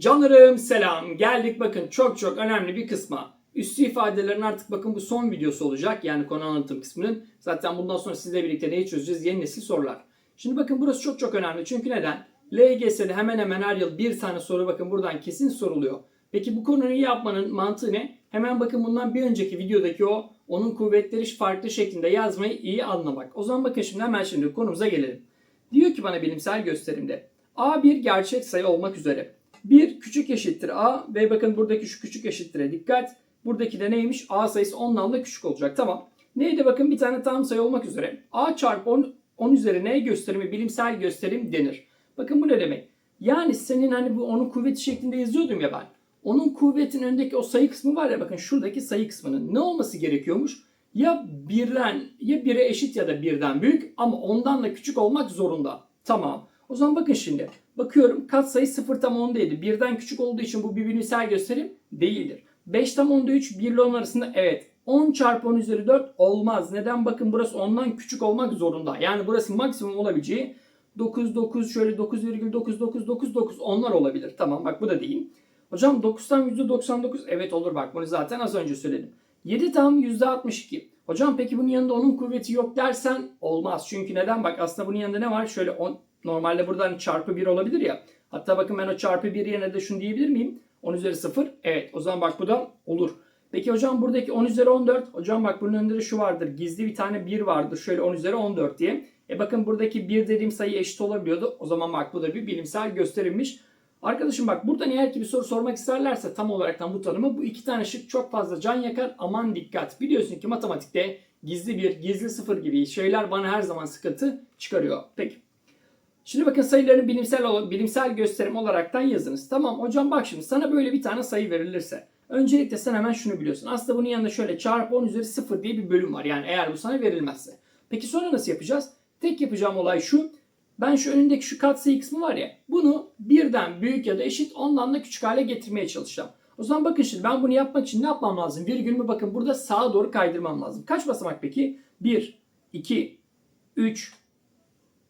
Canlarım selam. Geldik bakın çok çok önemli bir kısma. Üstü ifadelerin artık bakın bu son videosu olacak. Yani konu anlatım kısmının. Zaten bundan sonra sizle birlikte neyi çözeceğiz? Yeni nesil sorular. Şimdi bakın burası çok çok önemli. Çünkü neden? LGS'de hemen hemen her yıl bir tane soru bakın buradan kesin soruluyor. Peki bu konuyu yapmanın mantığı ne? Hemen bakın bundan bir önceki videodaki o onun kuvvetleri farklı şeklinde yazmayı iyi anlamak. O zaman bakın şimdi hemen şimdi konumuza gelelim. Diyor ki bana bilimsel gösterimde A bir gerçek sayı olmak üzere. 1 küçük eşittir A ve bakın buradaki şu küçük eşittir'e dikkat. Buradaki de neymiş? A sayısı 10'dan da küçük olacak. Tamam. Neydi bakın bir tane tam sayı olmak üzere. A çarpı 10, 10 üzeri ne gösterimi bilimsel gösterim denir. Bakın bu ne demek? Yani senin hani bu onun kuvveti şeklinde yazıyordum ya ben. Onun kuvvetin önündeki o sayı kısmı var ya bakın şuradaki sayı kısmının ne olması gerekiyormuş? Ya birden ya 1'e eşit ya da birden büyük ama ondan da küçük olmak zorunda. Tamam. O zaman bakın şimdi. Bakıyorum katsayı 0 tam 10'daydı. Birden küçük olduğu için bu bir bilimsel gösterim değildir. 5 tam 10'da 3 1 ile 10 arasında evet. 10 çarpı 10 üzeri 4 olmaz. Neden? Bakın burası ondan küçük olmak zorunda. Yani burası maksimum olabileceği 9 9 şöyle 9,99999 onlar olabilir. Tamam bak bu da değil. Hocam 9'tan %99 evet olur bak bunu zaten az önce söyledim. 7 tam %62. Hocam peki bunun yanında onun kuvveti yok dersen olmaz. Çünkü neden? Bak aslında bunun yanında ne var? Şöyle 10, normalde buradan çarpı 1 olabilir ya. Hatta bakın ben o çarpı 1 yerine de şunu diyebilir miyim? 10 üzeri 0. Evet o zaman bak bu da olur. Peki hocam buradaki 10 üzeri 14. Hocam bak bunun önünde de şu vardır. Gizli bir tane 1 vardır. Şöyle 10 üzeri 14 diye. E bakın buradaki 1 dediğim sayı eşit olabiliyordu. O zaman bak bu da bir bilimsel gösterimmiş. Arkadaşım bak buradan eğer ki bir soru sormak isterlerse tam olaraktan bu tanımı bu iki tane şık çok fazla can yakar. Aman dikkat. Biliyorsun ki matematikte gizli bir, gizli sıfır gibi şeyler bana her zaman sıkıntı çıkarıyor. Peki. Şimdi bakın sayıların bilimsel bilimsel gösterim olaraktan yazınız. Tamam hocam bak şimdi sana böyle bir tane sayı verilirse öncelikle sen hemen şunu biliyorsun. Aslında bunun yanında şöyle çarpı 10 üzeri 0 diye bir bölüm var. Yani eğer bu sana verilmezse. Peki sonra nasıl yapacağız? Tek yapacağım olay şu. Ben şu önündeki şu katsayı kısmı var ya bunu birden büyük ya da eşit ondan da küçük hale getirmeye çalışacağım. O zaman bakın şimdi ben bunu yapmak için ne yapmam lazım? Virgülümü bakın burada sağa doğru kaydırmam lazım. Kaç basamak peki? 1, 2, 3,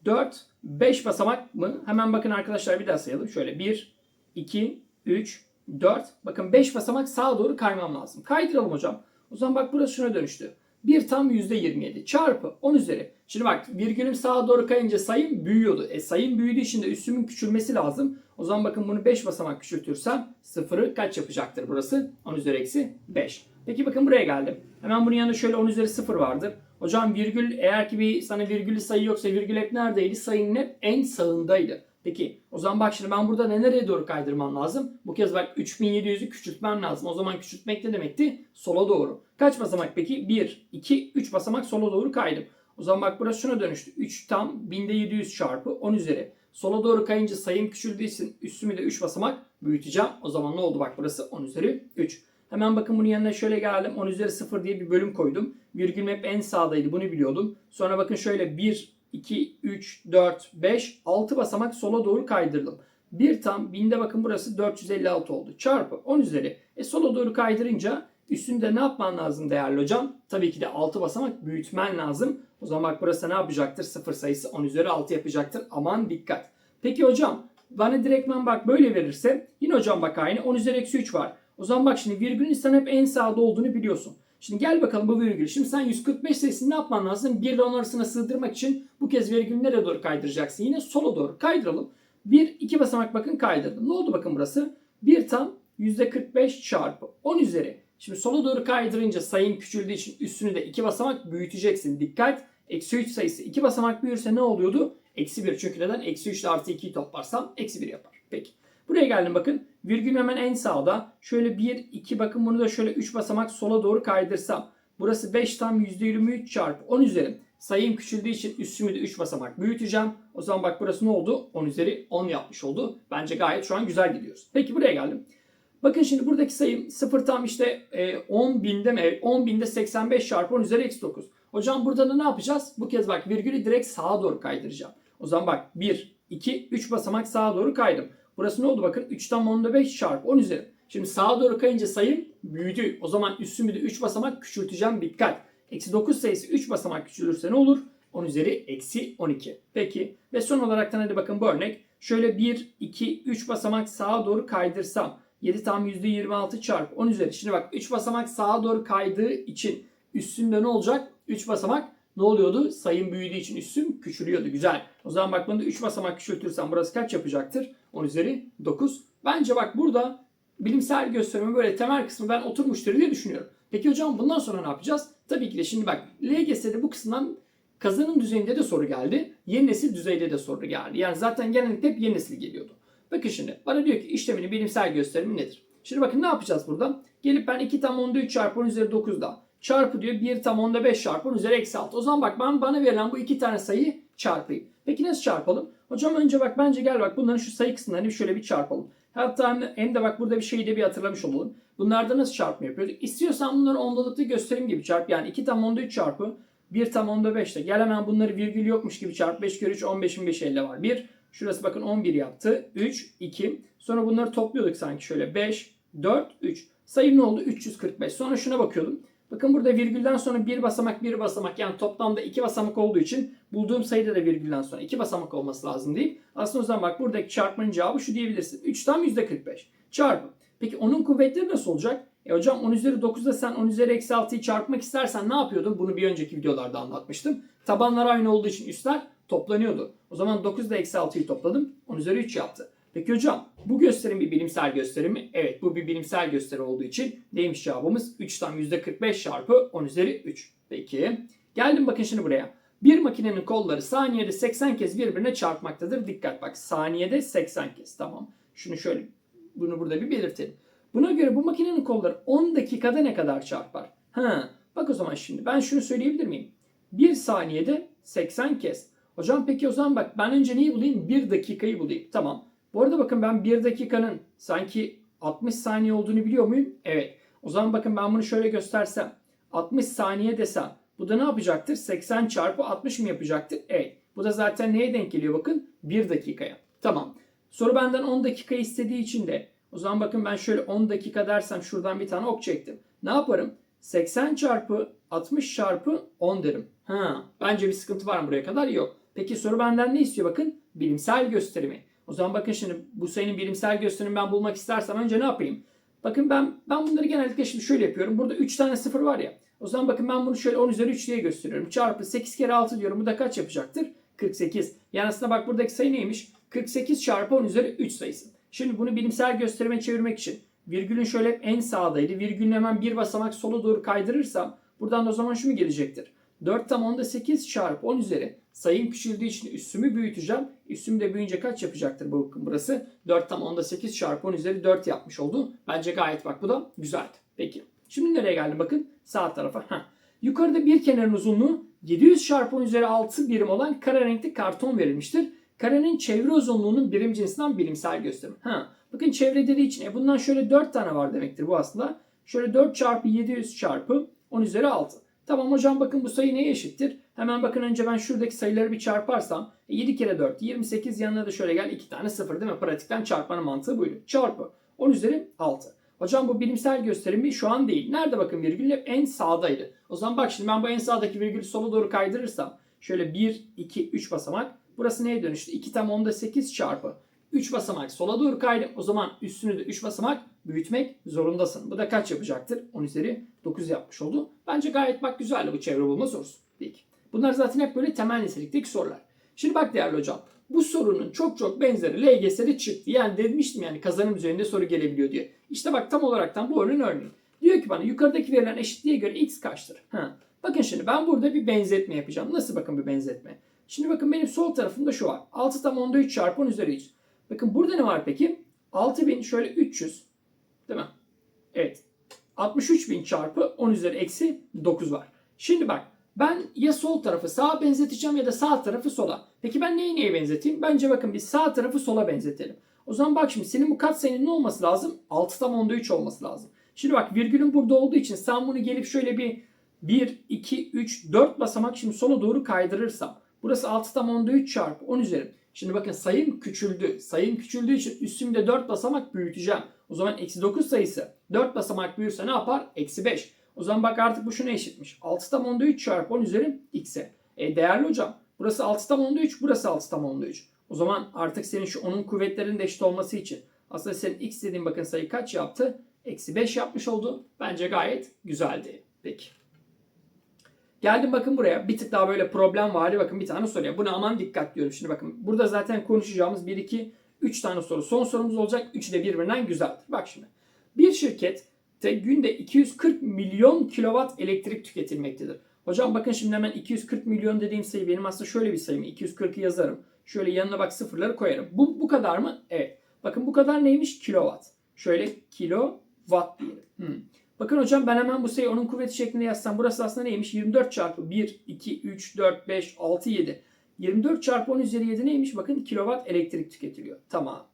4, 5 basamak mı? Hemen bakın arkadaşlar bir daha sayalım. Şöyle 1, 2, 3, 4. Bakın 5 basamak sağa doğru kaymam lazım. Kaydıralım hocam. O zaman bak burası şuna dönüştü. 1 tam %27 çarpı 10 üzeri. Şimdi bak virgülüm sağa doğru kayınca sayım büyüyordu. E sayım büyüdüğü için de üstümün küçülmesi lazım. O zaman bakın bunu 5 basamak küçültürsem sıfırı kaç yapacaktır burası? 10 üzeri eksi 5. Peki bakın buraya geldim. Hemen bunun yanında şöyle 10 üzeri 0 vardır. Hocam virgül eğer ki bir sana virgüllü sayı yoksa virgül hep neredeydi? Sayının hep en sağındaydı. Peki o zaman bak şimdi ben burada ne nereye doğru kaydırmam lazım? Bu kez bak 3700'ü küçültmem lazım. O zaman küçültmek ne demekti? Sola doğru. Kaç basamak peki? 1, 2, 3 basamak sola doğru kaydım. O zaman bak burası şuna dönüştü. 3 tam 1700 çarpı 10 üzeri. Sola doğru kayınca sayım küçüldüğü için üstümü de 3 basamak büyüteceğim. O zaman ne oldu bak burası 10 üzeri 3. Hemen bakın bunun yanına şöyle geldim. 10 üzeri 0 diye bir bölüm koydum. Virgül hep en sağdaydı bunu biliyordum. Sonra bakın şöyle 1, 2, 3, 4, 5, 6 basamak sola doğru kaydırdım. Bir tam binde bakın burası 456 oldu. Çarpı 10 üzeri. E sola doğru kaydırınca üstünde ne yapman lazım değerli hocam? Tabii ki de 6 basamak büyütmen lazım. O zaman bak burası ne yapacaktır? 0 sayısı 10 üzeri 6 yapacaktır. Aman dikkat. Peki hocam bana direktmen bak böyle verirse yine hocam bak aynı 10 üzeri eksi 3 var. O zaman bak şimdi virgülün sen hep en sağda olduğunu biliyorsun. Şimdi gel bakalım bu virgül. Şimdi sen 145 sayısını ne yapman lazım? 1 ile 10 arasına sığdırmak için bu kez virgülü nereye doğru kaydıracaksın? Yine sola doğru kaydıralım. 1, 2 basamak bakın kaydırdım. Ne oldu bakın burası? 1 tam %45 çarpı 10 üzeri. Şimdi sola doğru kaydırınca sayın küçüldüğü için üstünü de 2 basamak büyüteceksin. Dikkat! Eksi 3 sayısı 2 basamak büyürse ne oluyordu? Eksi 1. Çünkü neden? Eksi 3 ile artı 2'yi toplarsam eksi 1 yapar. Peki. Buraya geldim bakın. Virgül hemen en sağda. Şöyle 1, 2 bakın bunu da şöyle 3 basamak sola doğru kaydırsam. Burası 5 tam %23 çarpı 10 üzeri. Sayım küçüldüğü için üstümü de 3 basamak büyüteceğim. O zaman bak burası ne oldu? 10 üzeri 10 yapmış oldu. Bence gayet şu an güzel gidiyoruz. Peki buraya geldim. Bakın şimdi buradaki sayım 0 tam işte 10 binde mi? 10 binde 85 çarpı 10 üzeri eksi 9. Hocam burada da ne yapacağız? Bu kez bak virgülü direkt sağa doğru kaydıracağım. O zaman bak 1, 2, 3 basamak sağa doğru kaydım. Burası ne oldu bakın 3 tam 10'da 5 çarpı 10 üzeri. Şimdi sağa doğru kayınca sayım büyüdü. O zaman üstümü de 3 basamak küçülteceğim dikkat. Eksi 9 sayısı 3 basamak küçülürse ne olur? 10 üzeri eksi 12. Peki ve son olarak da hadi bakın bu örnek. şöyle 1, 2, 3 basamak sağa doğru kaydırsam 7 tam %26 çarpı 10 üzeri. Şimdi bak 3 basamak sağa doğru kaydığı için üstünde ne olacak? 3 basamak ne oluyordu? Sayım büyüdüğü için üstüm küçülüyordu. Güzel. O zaman bak bunu da 3 basamak küçültürsem burası kaç yapacaktır? 10 üzeri 9. Bence bak burada bilimsel gösterimi böyle temel kısmı ben oturmuştur diye düşünüyorum. Peki hocam bundan sonra ne yapacağız? Tabii ki de şimdi bak LGS'de bu kısımdan kazanım düzeyinde de soru geldi. Yeni nesil düzeyde de soru geldi. Yani zaten genellikle hep yeni nesil geliyordu. Bakın şimdi bana diyor ki işleminin bilimsel gösterimi nedir? Şimdi bakın ne yapacağız burada? Gelip ben 2 tam onda 3 çarpı 10 üzeri 9'da çarpı diyor 1 tam onda 5 çarpı 10 üzeri eksi 6. O zaman bak ben bana verilen bu iki tane sayıyı çarpayım. Peki nasıl çarpalım? Hocam önce bak bence gel bak bunların şu sayı kısımlarını şöyle bir çarpalım. Hatta hem de, de bak burada bir şeyi de bir hatırlamış olalım. Bunlarda nasıl çarpma yapıyorduk? İstiyorsan bunları ondalıklı gösterim gibi çarp. Yani 2 tam onda 3 çarpı 1 tam onda 5'te. Gel hemen bunları virgül yokmuş gibi çarp. 5 kere 3 15'in 5 elde var. 1. Şurası bakın 11 yaptı. 3, 2. Sonra bunları topluyorduk sanki şöyle. 5, 4, 3. Sayım ne oldu? 345. Sonra şuna bakıyordum. Bakın burada virgülden sonra bir basamak bir basamak yani toplamda iki basamak olduğu için bulduğum sayıda da virgülden sonra iki basamak olması lazım deyip aslında o zaman bak buradaki çarpmanın cevabı şu diyebilirsin. 3 tam %45 çarpı. Peki onun kuvvetleri nasıl olacak? E hocam 10 üzeri 9'da sen 10 üzeri eksi 6'yı çarpmak istersen ne yapıyordun? Bunu bir önceki videolarda anlatmıştım. Tabanlar aynı olduğu için üstler toplanıyordu. O zaman 9 ile eksi 6'yı topladım. 10 üzeri 3 yaptı. Peki hocam bu gösterim bir bilimsel gösterim mi? Evet bu bir bilimsel gösteri olduğu için neymiş cevabımız? 3 tam %45 çarpı 10 üzeri 3. Peki geldim bakın şimdi buraya. Bir makinenin kolları saniyede 80 kez birbirine çarpmaktadır. Dikkat bak saniyede 80 kez tamam. Şunu şöyle bunu burada bir belirtelim. Buna göre bu makinenin kolları 10 dakikada ne kadar çarpar? Ha, bak o zaman şimdi ben şunu söyleyebilir miyim? 1 saniyede 80 kez. Hocam peki o zaman bak ben önce neyi bulayım? 1 dakikayı bulayım. Tamam. Bu arada bakın ben 1 dakikanın sanki 60 saniye olduğunu biliyor muyum? Evet. O zaman bakın ben bunu şöyle göstersem. 60 saniye desem. Bu da ne yapacaktır? 80 çarpı 60 mı yapacaktır? Evet. Bu da zaten neye denk geliyor bakın? 1 dakikaya. Tamam. Soru benden 10 dakika istediği için de o zaman bakın ben şöyle 10 dakika dersem şuradan bir tane ok çektim. Ne yaparım? 80 çarpı 60 çarpı 10 derim. Ha, bence bir sıkıntı var mı buraya kadar? Yok. Peki soru benden ne istiyor bakın? Bilimsel gösterimi. O zaman bakın şimdi bu sayının bilimsel gösterimini ben bulmak istersem önce ne yapayım? Bakın ben ben bunları genellikle şimdi şöyle yapıyorum. Burada 3 tane sıfır var ya. O zaman bakın ben bunu şöyle 10 üzeri 3 diye gösteriyorum. Çarpı 8 kere 6 diyorum. Bu da kaç yapacaktır? 48. Yani aslında bak buradaki sayı neymiş? 48 çarpı 10 üzeri 3 sayısı. Şimdi bunu bilimsel gösterime çevirmek için virgülün şöyle en sağdaydı. Virgülün hemen bir basamak sola doğru kaydırırsam buradan da o zaman şu mu gelecektir? 4 tam onda 8 çarpı 10 üzeri sayım küçüldüğü için üssümü büyüteceğim. Üssüm de büyüyünce kaç yapacaktır bu burası? 4 tam onda 8 çarpı 10 üzeri 4 yapmış oldu. Bence gayet bak bu da güzeldi. Peki. Şimdi nereye geldim bakın? Sağ tarafa. Heh. Yukarıda bir kenarın uzunluğu 700 çarpı 10 üzeri 6 birim olan kare renkli karton verilmiştir. Karenin çevre uzunluğunun birim cinsinden bilimsel gösterim. Ha. Bakın çevre dediği için e bundan şöyle 4 tane var demektir bu aslında. Şöyle 4 çarpı 700 çarpı 10 üzeri 6. Tamam hocam bakın bu sayı neye eşittir? Hemen bakın önce ben şuradaki sayıları bir çarparsam 7 kere 4 28 yanına da şöyle gel 2 tane 0 değil mi? Pratikten çarpmanın mantığı buydu. Çarpı 10 üzeri 6. Hocam bu bilimsel gösterimi şu an değil. Nerede bakın virgül hep en sağdaydı. O zaman bak şimdi ben bu en sağdaki virgülü sola doğru kaydırırsam şöyle 1, 2, 3 basamak. Burası neye dönüştü? 2 tam onda 8 çarpı 3 basamak sola doğru kaydım. O zaman üstünü de 3 basamak büyütmek zorundasın. Bu da kaç yapacaktır? 10 üzeri 9 yapmış oldu. Bence gayet bak güzeldi bu çevre bulma sorusu. Peki. Bunlar zaten hep böyle temel nitelikteki sorular. Şimdi bak değerli hocam. Bu sorunun çok çok benzeri LGS'de çıktı. Yani demiştim yani kazanım üzerinde soru gelebiliyor diye. İşte bak tam olaraktan bu örneğin örneği. Diyor ki bana yukarıdaki verilen eşitliğe göre x kaçtır? Ha. Bakın şimdi ben burada bir benzetme yapacağım. Nasıl bakın bir benzetme? Şimdi bakın benim sol tarafımda şu var. 6 tam onda 3 çarpı 10 üzeri 3. Bakın burada ne var peki? 6000 şöyle 300 değil mi? Evet. 63000 çarpı 10 üzeri eksi 9 var. Şimdi bak ben ya sol tarafı sağa benzeteceğim ya da sağ tarafı sola. Peki ben neyi neye benzeteyim? Bence bakın biz sağ tarafı sola benzetelim. O zaman bak şimdi senin bu katsayının ne olması lazım? 6 tam onda 3 olması lazım. Şimdi bak virgülün burada olduğu için sen bunu gelip şöyle bir 1, 2, 3, 4 basamak şimdi sola doğru kaydırırsam. Burası 6 tam onda 3 çarpı 10 üzeri. Şimdi bakın sayım küçüldü. Sayım küçüldüğü için üstümde 4 basamak büyüteceğim. O zaman eksi 9 sayısı 4 basamak büyürse ne yapar? Eksi 5. O zaman bak artık bu şuna eşitmiş. 6 tam onda 3 çarpı 10 üzeri x'e. E değerli hocam burası 6 tam onda 3 burası 6 tam onda 3. O zaman artık senin şu onun kuvvetlerinin de eşit olması için aslında senin x dediğin bakın sayı kaç yaptı? Eksi 5 yapmış oldu. Bence gayet güzeldi. Peki. Geldim bakın buraya. Bir tık daha böyle problem var. Bakın bir tane soruya. Buna aman dikkat diyorum. Şimdi bakın burada zaten konuşacağımız 1, 2, 3 tane soru. Son sorumuz olacak. 3 de birbirinden güzeldir. Bak şimdi. Bir şirket de günde 240 milyon kilowatt elektrik tüketilmektedir. Hocam bakın şimdi hemen 240 milyon dediğim sayı benim aslında şöyle bir sayım. 240'ı yazarım. Şöyle yanına bak sıfırları koyarım. Bu, bu kadar mı? Evet. Bakın bu kadar neymiş? Kilowatt. Şöyle kilowatt diyelim. Hmm. Bakın hocam ben hemen bu sayıyı onun kuvveti şeklinde yazsam burası aslında neymiş? 24 çarpı 1, 2, 3, 4, 5, 6, 7. 24 çarpı 10 üzeri 7 neymiş? Bakın kilowatt elektrik tüketiliyor. Tamam.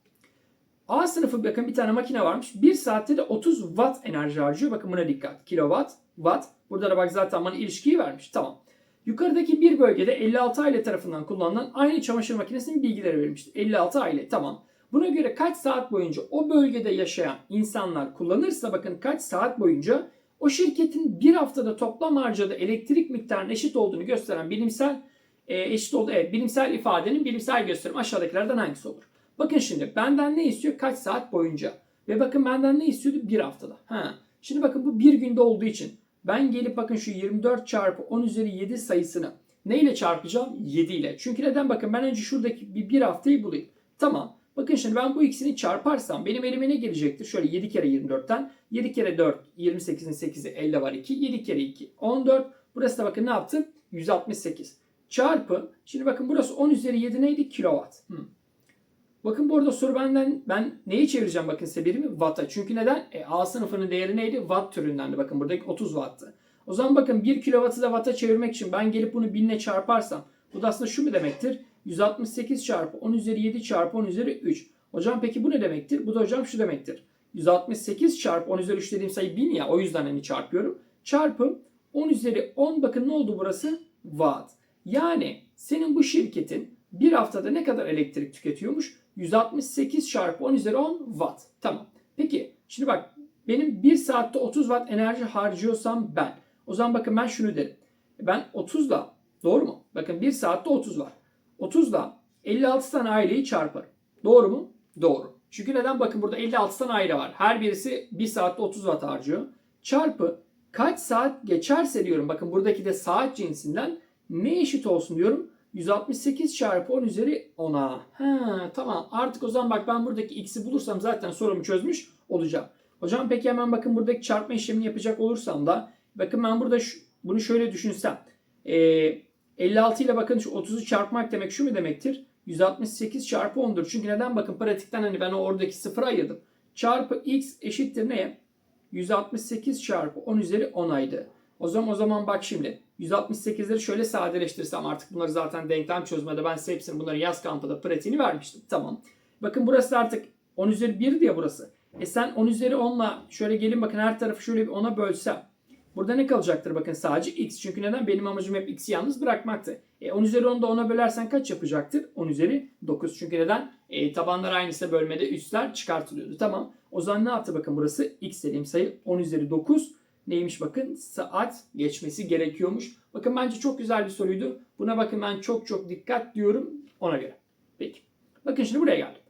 A sınıfı bakın bir tane makine varmış. 1 saatte de 30 watt enerji harcıyor. Bakın buna dikkat. Kilowatt, watt. Burada da bak zaten bana ilişkiyi vermiş. Tamam. Yukarıdaki bir bölgede 56 aile tarafından kullanılan aynı çamaşır makinesinin bilgileri verilmiştir. 56 aile tamam. Buna göre kaç saat boyunca o bölgede yaşayan insanlar kullanırsa bakın kaç saat boyunca o şirketin bir haftada toplam harcadığı elektrik miktarının eşit olduğunu gösteren bilimsel e, eşit oldu. Evet, bilimsel ifadenin bilimsel gösterimi aşağıdakilerden hangisi olur? Bakın şimdi benden ne istiyor? Kaç saat boyunca? Ve bakın benden ne istiyordu? Bir haftada. Ha. Şimdi bakın bu bir günde olduğu için ben gelip bakın şu 24 çarpı 10 üzeri 7 sayısını neyle çarpacağım? 7 ile. Çünkü neden? Bakın ben önce şuradaki bir, bir haftayı bulayım. Tamam. Bakın şimdi ben bu ikisini çarparsam benim elime ne gelecektir? Şöyle 7 kere 24'ten 7 kere 4 28'in 8'i 50 var 2. 7 kere 2 14. Burası da bakın ne yaptı? 168. Çarpı. Şimdi bakın burası 10 üzeri 7 neydi? Kilowatt. Hmm. Bakın bu arada soru benden ben neyi çevireceğim bakın size birimi? Watt'a. Çünkü neden? E, A sınıfının değeri neydi? Watt türündendi. Bakın buradaki 30 Watt'tı. O zaman bakın 1 kilowattı da Watt'a çevirmek için ben gelip bunu 1000 ile çarparsam bu da aslında şu mu demektir? 168 çarpı 10 üzeri 7 çarpı 10 üzeri 3. Hocam peki bu ne demektir? Bu da hocam şu demektir. 168 çarpı 10 üzeri 3 dediğim sayı 1000 ya o yüzden hani çarpıyorum. Çarpı 10 üzeri 10 bakın ne oldu burası? Watt. Yani senin bu şirketin bir haftada ne kadar elektrik tüketiyormuş? 168 çarpı 10 üzeri 10 watt. Tamam. Peki şimdi bak benim 1 saatte 30 watt enerji harcıyorsam ben. O zaman bakın ben şunu derim. Ben 30'la doğru mu? Bakın 1 saatte 30 var. 30'la 56 tane aileyi çarparım. Doğru mu? Doğru. Çünkü neden? Bakın burada 56 tane aile var. Her birisi 1 saatte 30 watt harcıyor. Çarpı kaç saat geçerse diyorum. Bakın buradaki de saat cinsinden ne eşit olsun diyorum. 168 çarpı 10 üzeri 10'a. Ha, tamam. Artık o zaman bak ben buradaki x'i bulursam zaten sorumu çözmüş olacağım. Hocam peki hemen bakın buradaki çarpma işlemini yapacak olursam da bakın ben burada şu, bunu şöyle düşünsem. Ee, 56 ile bakın şu 30'u çarpmak demek şu mu demektir? 168 çarpı 10'dur. Çünkü neden? Bakın pratikten hani ben oradaki sıfıra ayırdım. Çarpı x eşittir neye? 168 çarpı 10 üzeri 10 aydı. O zaman o zaman bak şimdi 168'leri şöyle sadeleştirsem artık bunları zaten denklem çözmede ben size hepsini bunları yaz kampında pratiğini vermiştim. Tamam. Bakın burası artık 10 üzeri 1 diye burası. E sen 10 üzeri 10'la şöyle gelin bakın her tarafı şöyle bir 10'a bölsem. Burada ne kalacaktır bakın sadece x. Çünkü neden? Benim amacım hep x'i yalnız bırakmaktı. E 10 üzeri 10'da 10'a bölersen kaç yapacaktır? 10 üzeri 9. Çünkü neden? E, tabanlar aynıysa bölmede üstler çıkartılıyordu. Tamam. O zaman ne yaptı bakın burası? x dediğim sayı 10 üzeri 9 neymiş bakın saat geçmesi gerekiyormuş. Bakın bence çok güzel bir soruydu. Buna bakın ben çok çok dikkat diyorum ona göre. Peki. Bakın şimdi buraya geldim.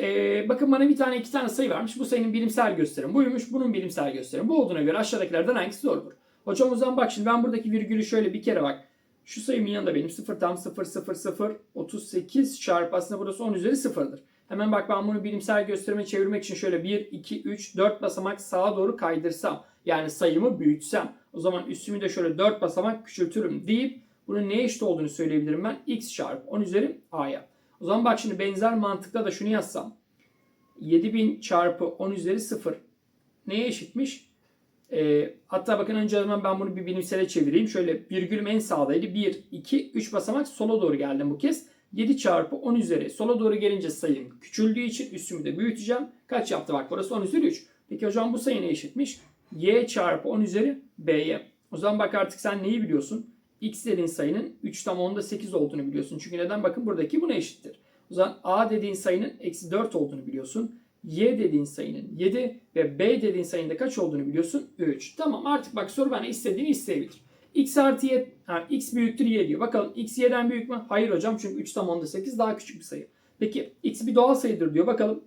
Ee, bakın bana bir tane iki tane sayı vermiş. Bu sayının bilimsel gösterimi buymuş. Bunun bilimsel gösterimi bu olduğuna göre aşağıdakilerden hangisi doğrudur? Hocam o zaman bak şimdi ben buradaki virgülü şöyle bir kere bak. Şu sayımın yanında benim 0 tam 0 0 0 38 çarpı aslında burası 10 üzeri 0'dır. Hemen bak ben bunu bilimsel gösterime çevirmek için şöyle 1, 2, 3, 4 basamak sağa doğru kaydırsam. Yani sayımı büyütsem. O zaman üstümü de şöyle 4 basamak küçültürüm deyip bunun neye eşit olduğunu söyleyebilirim ben. x çarpı 10 üzeri a'ya. O zaman bak şimdi benzer mantıkla da şunu yazsam. 7000 çarpı 10 üzeri 0 neye eşitmiş? Ee, hatta bakın önce zaman ben bunu bir bilimsele çevireyim. Şöyle virgülüm en sağdaydı. 1, 2, 3 basamak sola doğru geldim bu kez. 7 çarpı 10 üzeri sola doğru gelince sayım küçüldüğü için üstümü de büyüteceğim. Kaç yaptı bak burası 10 üzeri 3. Peki hocam bu sayı ne eşitmiş? Y çarpı 10 üzeri b'ye. O zaman bak artık sen neyi biliyorsun? x dediğin sayının 3 tam 10'da 8 olduğunu biliyorsun. Çünkü neden? Bakın buradaki buna eşittir. O zaman a dediğin sayının eksi 4 olduğunu biliyorsun. y dediğin sayının 7 ve b dediğin sayının da kaç olduğunu biliyorsun? 3. Tamam artık bak soru bana istediğini isteyebilir. x artı y, ha, x büyüktür y diyor. Bakalım x y'den büyük mü? Hayır hocam çünkü 3 tam onda 8 daha küçük bir sayı. Peki x bir doğal sayıdır diyor. Bakalım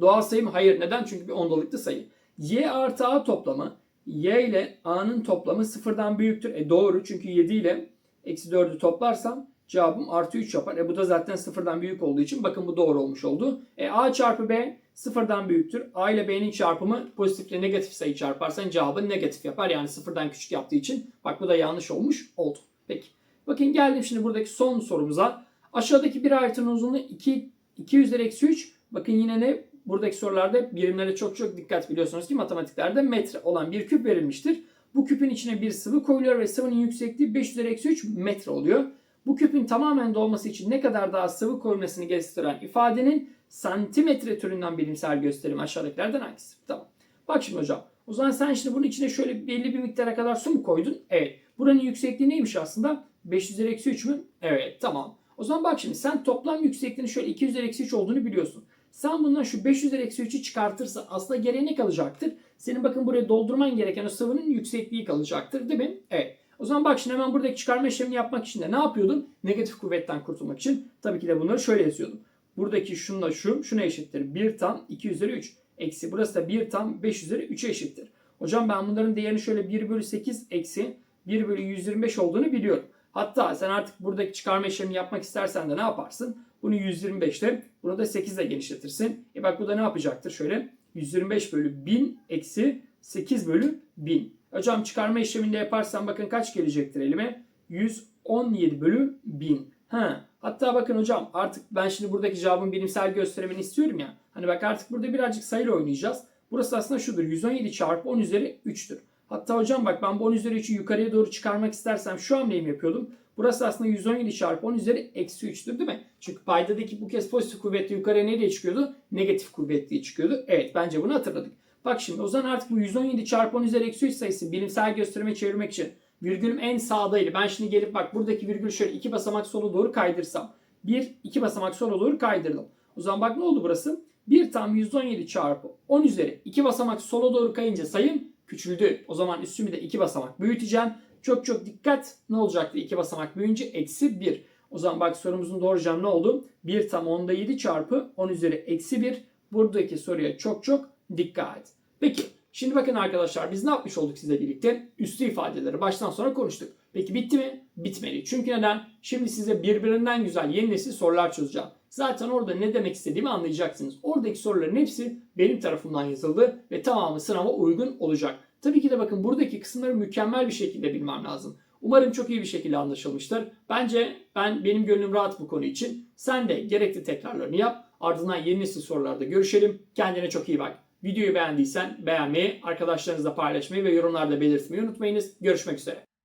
doğal sayı mı? Hayır. Neden? Çünkü bir ondalıklı sayı. Y artı a toplamı y ile a'nın toplamı sıfırdan büyüktür. E doğru çünkü 7 ile eksi 4'ü toplarsam cevabım artı 3 yapar. E bu da zaten sıfırdan büyük olduğu için bakın bu doğru olmuş oldu. E a çarpı b sıfırdan büyüktür. A ile B'nin çarpımı pozitifle negatif sayı çarparsan cevabın negatif yapar. Yani sıfırdan küçük yaptığı için bak bu da yanlış olmuş oldu. Peki. Bakın geldim şimdi buradaki son sorumuza. Aşağıdaki bir ayetin uzunluğu 2, 2 üzeri eksi 3. Bakın yine ne? Buradaki sorularda birimlere çok çok dikkat biliyorsunuz ki matematiklerde metre olan bir küp verilmiştir. Bu küpün içine bir sıvı koyuluyor ve sıvının yüksekliği 5 üzeri eksi 3 metre oluyor. Bu küpün tamamen dolması için ne kadar daha sıvı koyulmasını gösteren ifadenin santimetre türünden bilimsel gösterim aşağıdakilerden hangisi? Tamam. Bak şimdi hocam. O zaman sen şimdi bunun içine şöyle belli bir miktara kadar su mu koydun? Evet. Buranın yüksekliği neymiş aslında? 5 üzeri eksi 3 mü? Evet tamam. O zaman bak şimdi sen toplam yüksekliğinin şöyle 2 üzeri eksi 3 olduğunu biliyorsun. Sen bundan şu 5 üzeri eksi 3'ü çıkartırsa aslında geriye ne kalacaktır? Senin bakın buraya doldurman gereken o sıvının yüksekliği kalacaktır değil mi? Evet. O zaman bak şimdi hemen buradaki çıkarma işlemini yapmak için de ne yapıyordun? Negatif kuvvetten kurtulmak için tabii ki de bunları şöyle yazıyordum. Buradaki şunla şu, şuna eşittir. 1 tam 2 üzeri 3. Eksi burası da 1 tam 5 üzeri 3'e eşittir. Hocam ben bunların değerini şöyle 1 bölü 8 eksi 1 bölü 125 olduğunu biliyorum. Hatta sen artık buradaki çıkarma işlemini yapmak istersen de ne yaparsın? Bunu 125'te, bunu da 8 ile genişletirsin. E bak bu da ne yapacaktır? Şöyle 125 bölü 1000 eksi 8 bölü 1000. Hocam çıkarma işleminde yaparsam bakın kaç gelecektir elime? 117 bölü 1000. Ha. Hatta bakın hocam artık ben şimdi buradaki cevabın bilimsel gösterimini istiyorum ya. Hani bak artık burada birazcık sayıyla oynayacağız. Burası aslında şudur. 117 çarpı 10 üzeri 3'tür. Hatta hocam bak ben bu 10 üzeri 3'ü yukarıya doğru çıkarmak istersem şu hamleyi mi yapıyordum? Burası aslında 117 çarpı 10 üzeri eksi 3'tür değil mi? Çünkü paydadaki bu kez pozitif kuvvetli yukarıya ne diye çıkıyordu? Negatif kuvvetli çıkıyordu. Evet bence bunu hatırladık. Bak şimdi o zaman artık bu 117 çarpı 10 üzeri eksi 3 sayısı bilimsel gösterime çevirmek için virgülüm en sağdaydı. Ben şimdi gelip bak buradaki virgül şöyle iki basamak sola doğru kaydırsam. Bir, iki basamak sola doğru kaydırdım. O zaman bak ne oldu burası? 1 tam 117 çarpı 10 üzeri 2 basamak sola doğru kayınca sayım küçüldü. O zaman üstümü de 2 basamak büyüteceğim. Çok çok dikkat ne olacaktı 2 basamak büyüyünce? Eksi 1. O zaman bak sorumuzun doğru cevabı ne oldu? 1 tam 10'da 7 çarpı 10 üzeri eksi 1. Buradaki soruya çok çok dikkat. Peki şimdi bakın arkadaşlar biz ne yapmış olduk sizle birlikte? Üstü ifadeleri baştan sona konuştuk. Peki bitti mi? Bitmedi. Çünkü neden? Şimdi size birbirinden güzel yeni nesil sorular çözeceğim. Zaten orada ne demek istediğimi anlayacaksınız. Oradaki soruların hepsi benim tarafımdan yazıldı ve tamamı sınava uygun olacak. Tabii ki de bakın buradaki kısımları mükemmel bir şekilde bilmem lazım. Umarım çok iyi bir şekilde anlaşılmıştır. Bence ben benim gönlüm rahat bu konu için. Sen de gerekli tekrarlarını yap. Ardından yeni nesil sorularda görüşelim. Kendine çok iyi bak. Videoyu beğendiysen beğenmeyi, arkadaşlarınızla paylaşmayı ve yorumlarda belirtmeyi unutmayınız. Görüşmek üzere.